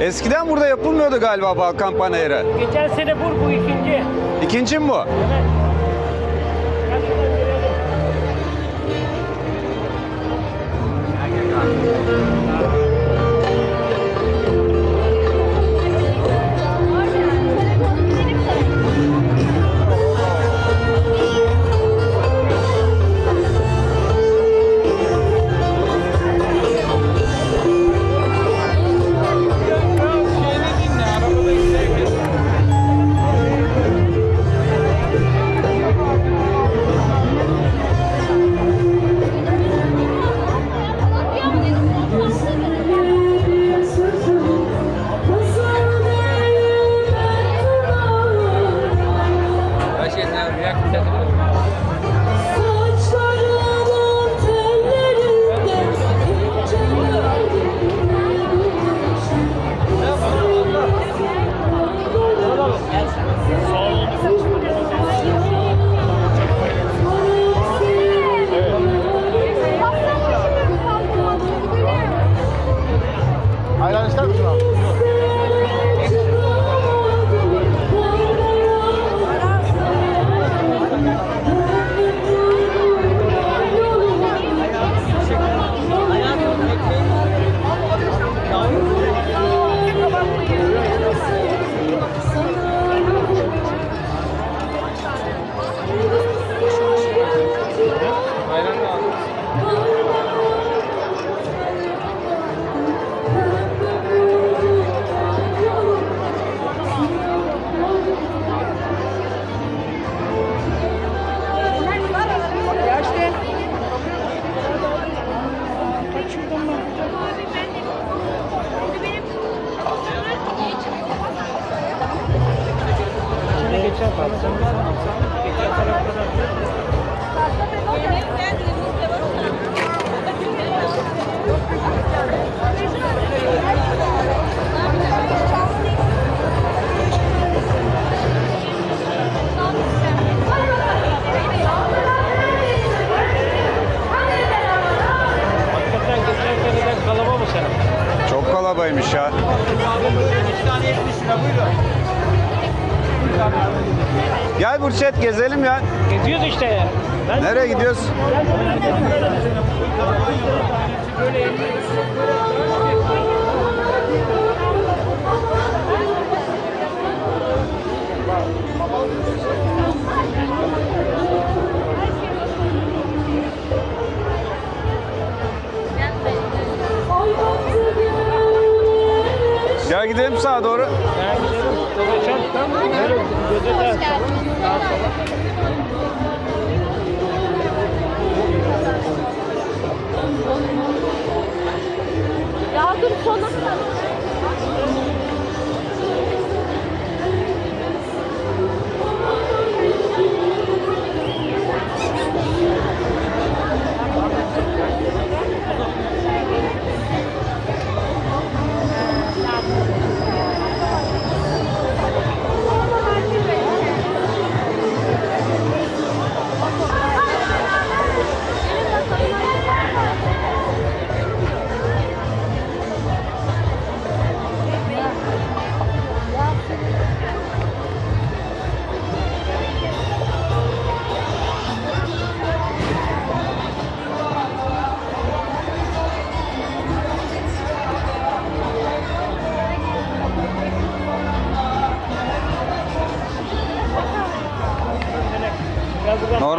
Eskiden burada yapılmıyordu galiba Balkan Panayırı. Geçen sene bu, bu ikinci. İkinci mi bu? Evet. Gel girelim. Gezelim ya. Geziyoruz işte. Ben Nereye gidiyoruz? Gel gidelim sağa doğru. Ben gidelim. Dolaşalım. Tamam. Nereye? Göze. Sağa sola.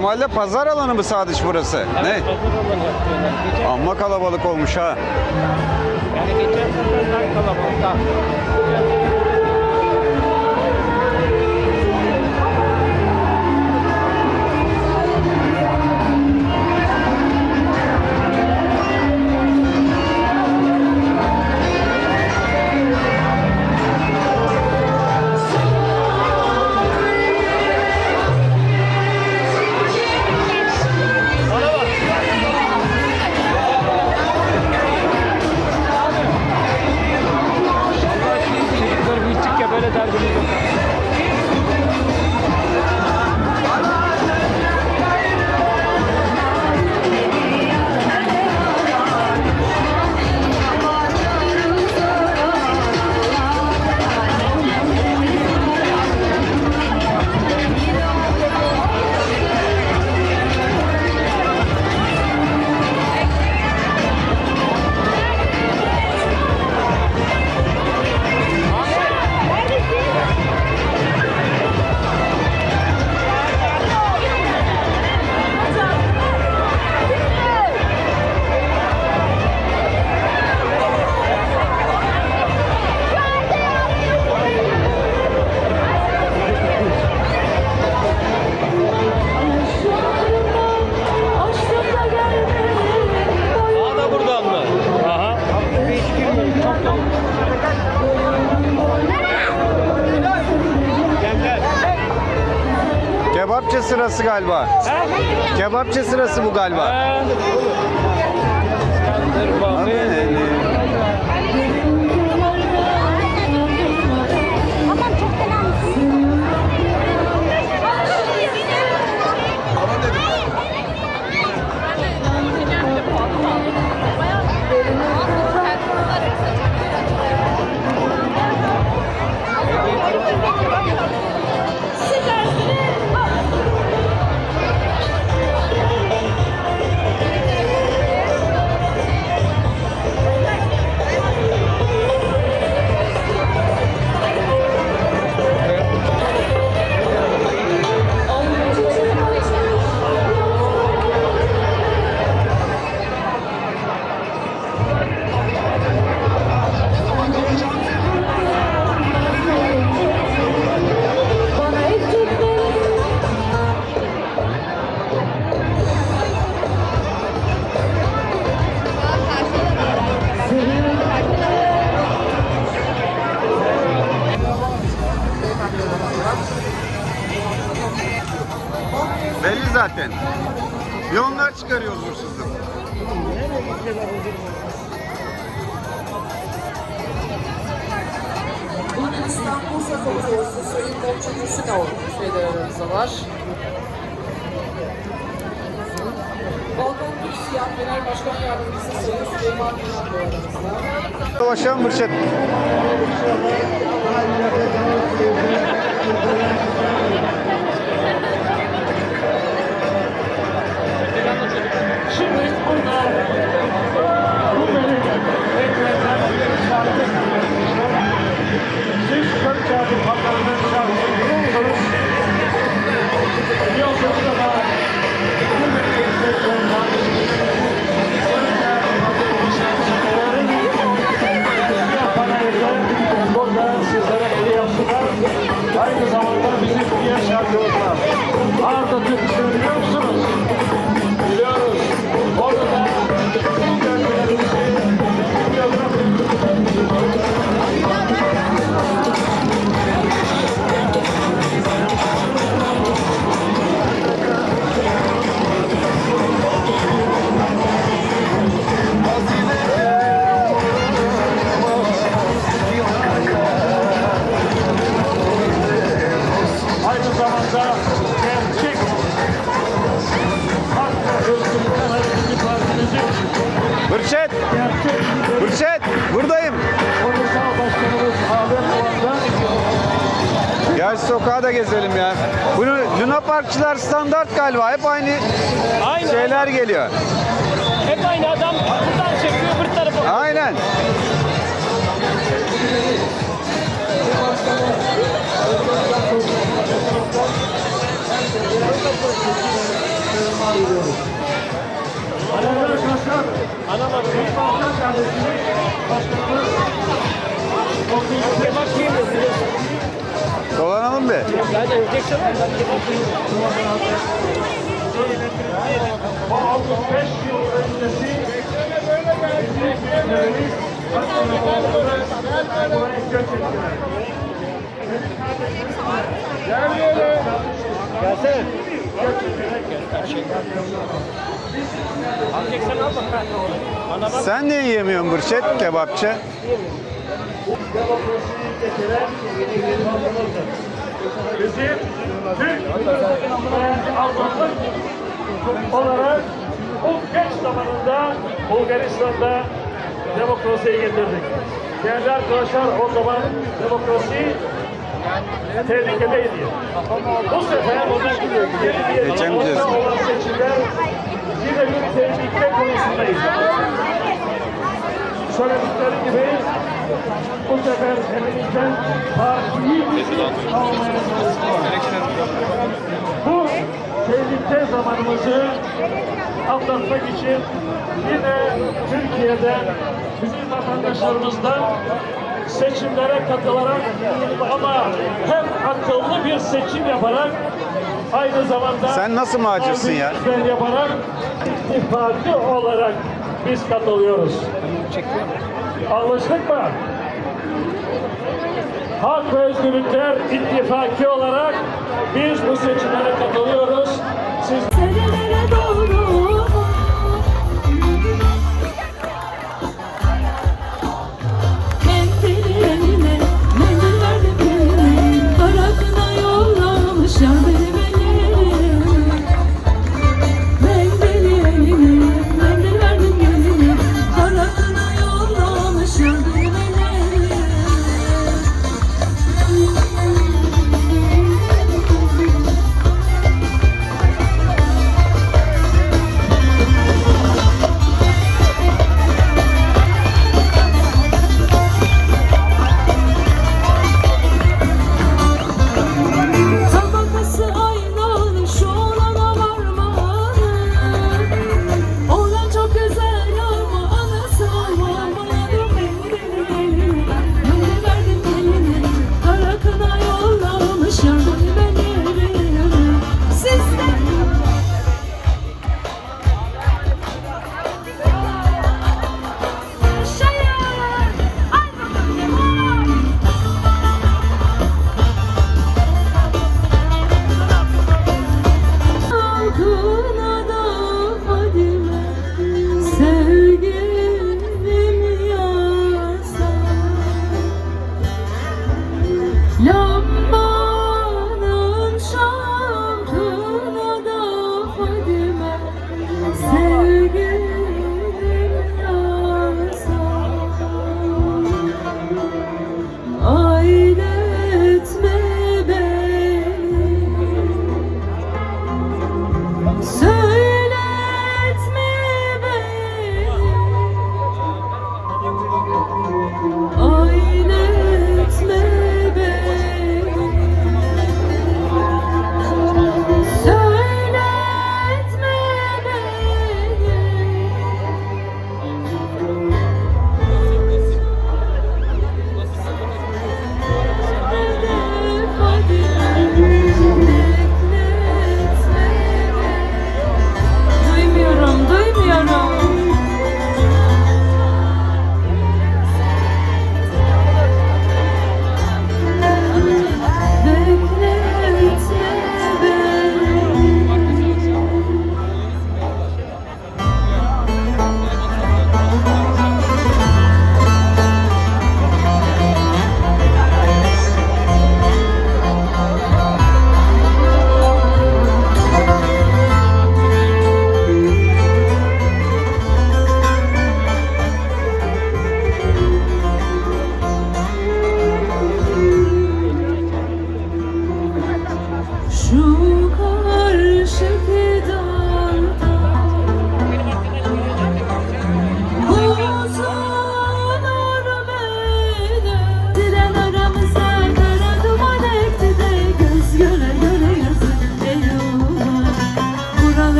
Normalde pazar alanı mı Sadıç burası? Evet, Ne? hazır olacak diyorlar. Geçen, Amma kalabalık olmuş ha. yani geçen seneden daha kalabalık. Daha. Sırası galiba. Ha? Kebapçı sırası bu galiba. Ha. Zaten. Bir onlar çıkarıyor huzursuzluk. Bulgaristan Bursa Konsolosluğu Sayın Komçu Gülsünov şeyler aramızda var. Balkan Türk Siyah Genel Başkan Yardımcısı Sayın Süleyman Yunan da aramızda. Dolaşan Mürşet. Thank you. kita. Sokağa da gezelim ya. Bunu Luna Parkçılar standart galiba. Hep aynı Aynı. şeyler geliyor. hep aynı adam buradan çekiyor bir tarafa. Aynen. Alevler Dolanalım bir. Ben de öleceksin ben kebap yiyeyim. Bu 65 yıl öncesi bizim büyüklerimiz Akdeniz'de buraya göç ettiler. Gel böyle. Gelsene. Göç ederek Alacaksan al bak. Bana bak. Sen niye yemiyorsun Mürşet kebapçı? Demokrasiyi getiren halkımızdır. Bizim Türk ve Almanlık olarak bu genç zamanında Bulgaristan'da demokrasiyi getirdik. Değerli arkadaşlar o zaman demokrasi tehlikedeydi. Bu sefer yeni bir olan seçimler yine bir tehlike konusundayız. Söyledikleri gibi bu sefer elimizden partiyi almaya. Bu tehlike zamanımızı atlatmak için yine Türkiye'de bizim vatandaşlarımızdan seçimlere katılarak ama hem akıllı bir seçim yaparak aynı zamanda Sen nasıl macirsin ya? Yaparak ittifakı olarak biz katılıyoruz. Anlaştık mı? Hak ve Özgürlükler İttifakı olarak Biz bu seçimlere katılıyoruz. Siz No more.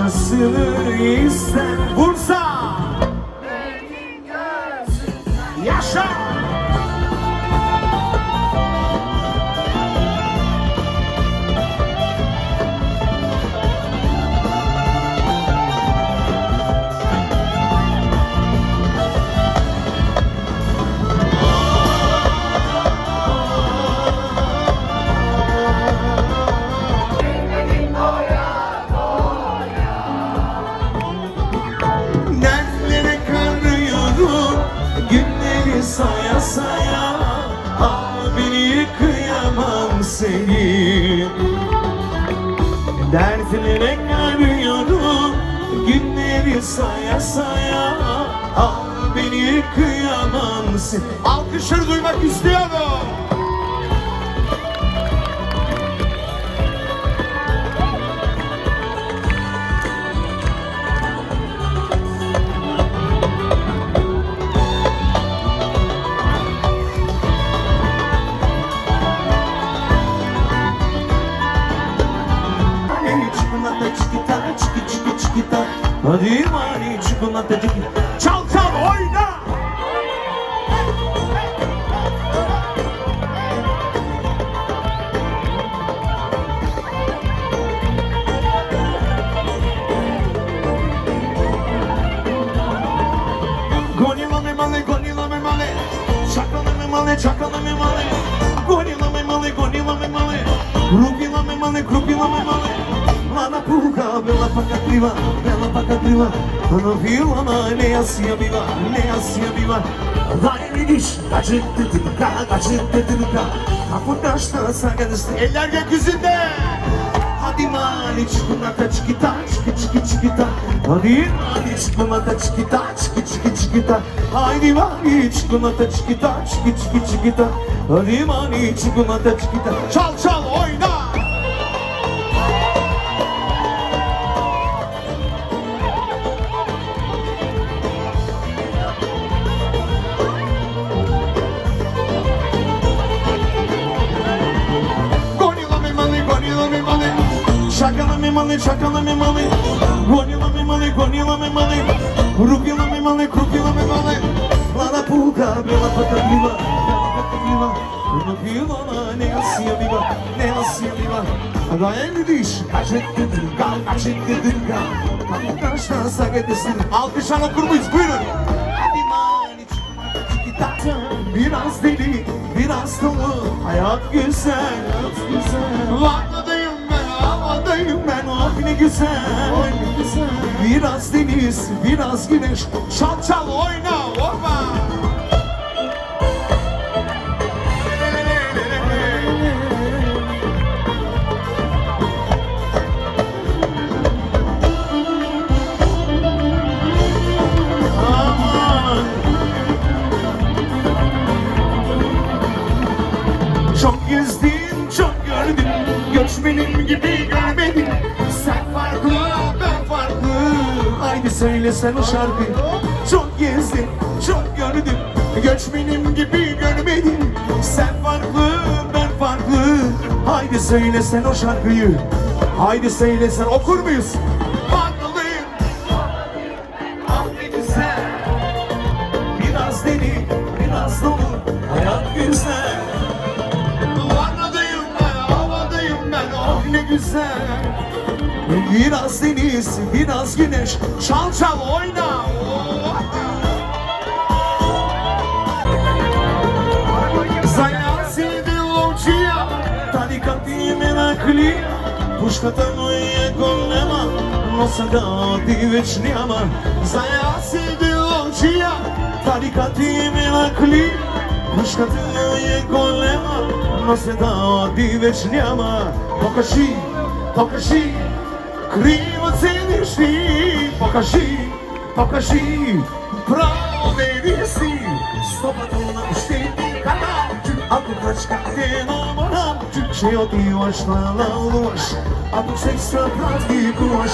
Başkasını ister. Bursa seni Dertlere karıyorum Günleri saya saya. Abini kıyamam. Seni Alkışları duymak istiyorum pakatriva, bela pakatriva Ana vila na ne asya biva, ne asya biva Daj mi diş, kaçık tıtıka, kaçık tıtıka Kaputaşta sagadısın Eller gökyüzünde Hadi mani çikolata çikita çiki çiki çikita Hadi mani çikolata çikita çiki çiki çikita Haydi mani çikolata çikita çiki çiki çikita Hadi mani çikolata çikita Çal çal Şakala me male, şakala me male Gonila me male, gonila me male Rupila me male, krupila me male Lana puka, bela patagrila Rupila na ne asya viva, ne asya viva Dayan diş, kaçetti dırga, kaçetti dırga Kapıdaşta sagedesin Alkışlarla okur muyuz? Buyurun Hadi mani çikolata Biraz deli, biraz dolu Hayat güzel, hayat güzel ben, Oh ne güzel, Biraz deniz, biraz güneş. Çal çal oyna, Aman. Çok gezdim, çok gördüm. Göçmenim gibi görmedim Haydi söyle sen o şarkıyı Çok gezdim, çok gördüm. Göçmenim gibi görmedim. Sen farklı, ben farklı. Haydi söyle sen o şarkıyı. Haydi söyle sen okur muyuz? Biraz deniz, biraz güneş Çal çal oyna Oh. Заняться делочия Тарикати ме накли Пушката му е голема Но сега ти веч няма Заняться делочия Тарикати ме накли Пушката му е голема Но сега ти веч няма Покажи, покажи Криво цениш ти Покажи, покажи Право не си Стопата на ще ти ката Aklı kaç gittin amanam Türkçe yok yavaşlarla ulaş Adım seks rahat giy kumaş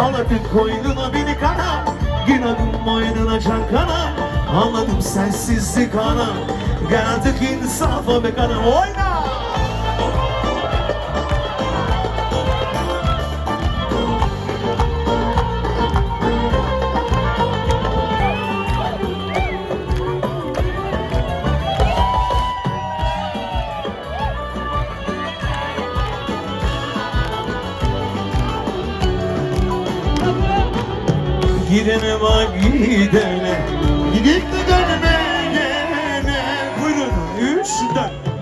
Ağlatın koynuna beni kana Gir adım boynuna can kana Anladım sensizlik ana Gel artık insafa be kana Oyna! Gidene bak gidene. Gidip de dönmeyene Buyurun üç dön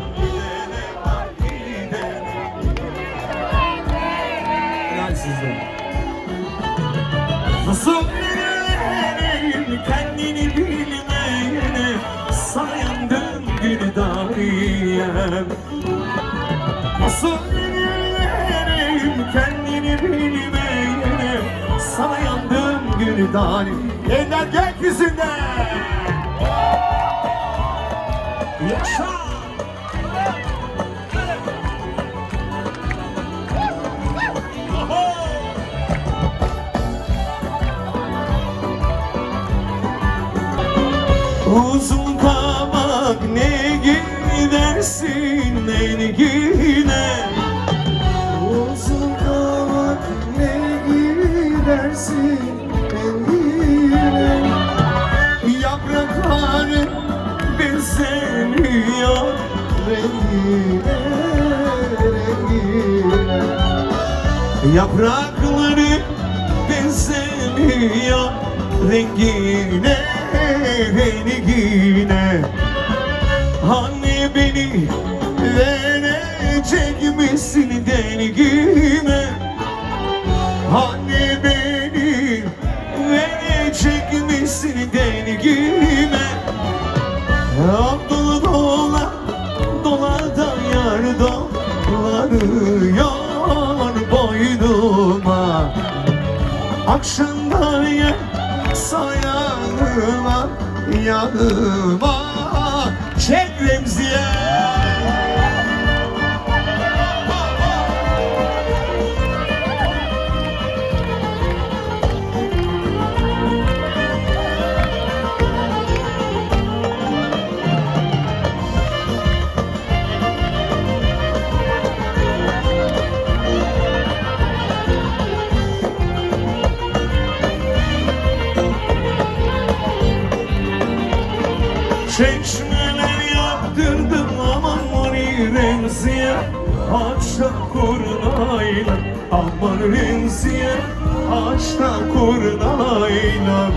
dalim Eller gökyüzünde Yaşa! Uzun kabak ne gidersin engine benzemiyor rengine rengine. Yaprakları benzemiyor rengine rengine. Hani beni verecek misin dengime Akşamdan yer sayanıma yanıma. Çek Remziye Açta kurnayla aman Remziye Açta kurnayla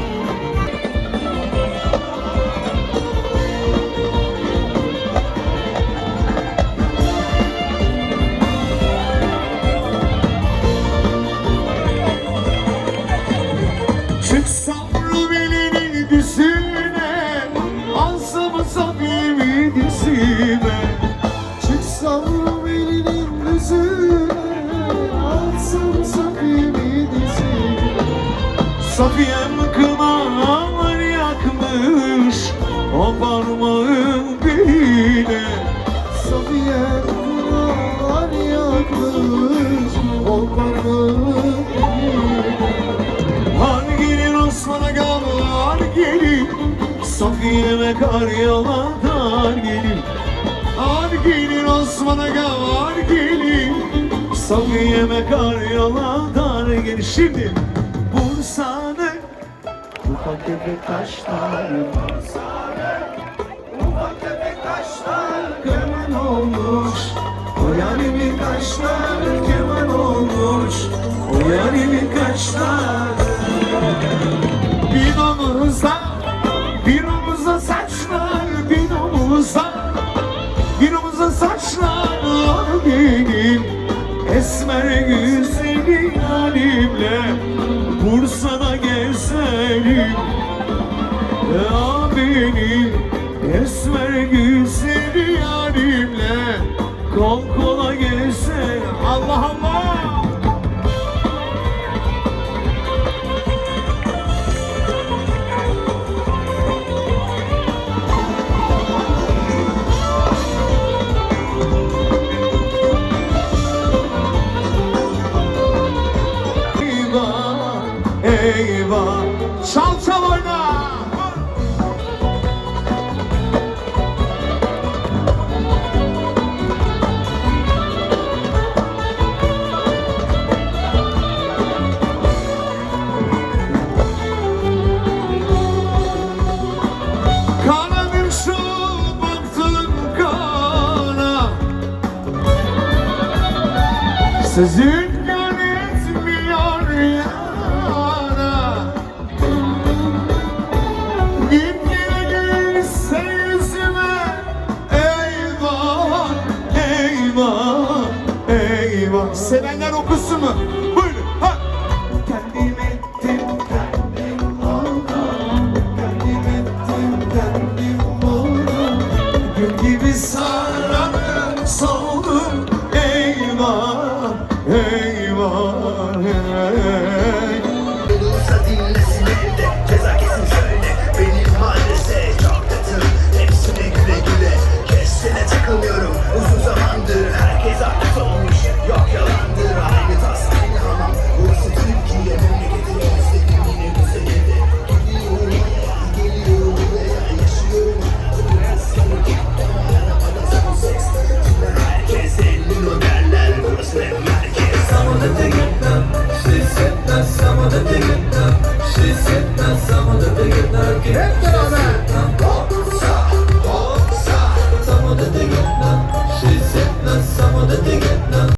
Şimdi? Bursa'nın Ufak tefek taşları. Ufak tefek taşlar Keman olmuş. O yarimin kaşları keman olmuş. O yarimin kaşları Bir omuzda Bir omuzda saçlar Bir omuzda Bir omuzda saçlar Benim. Esmer güzeli halimle Bursa'da gezelim Ya benim Esmer güzeli yarimle galiba. Çal çal oyna. Sizin give me some. Thank you.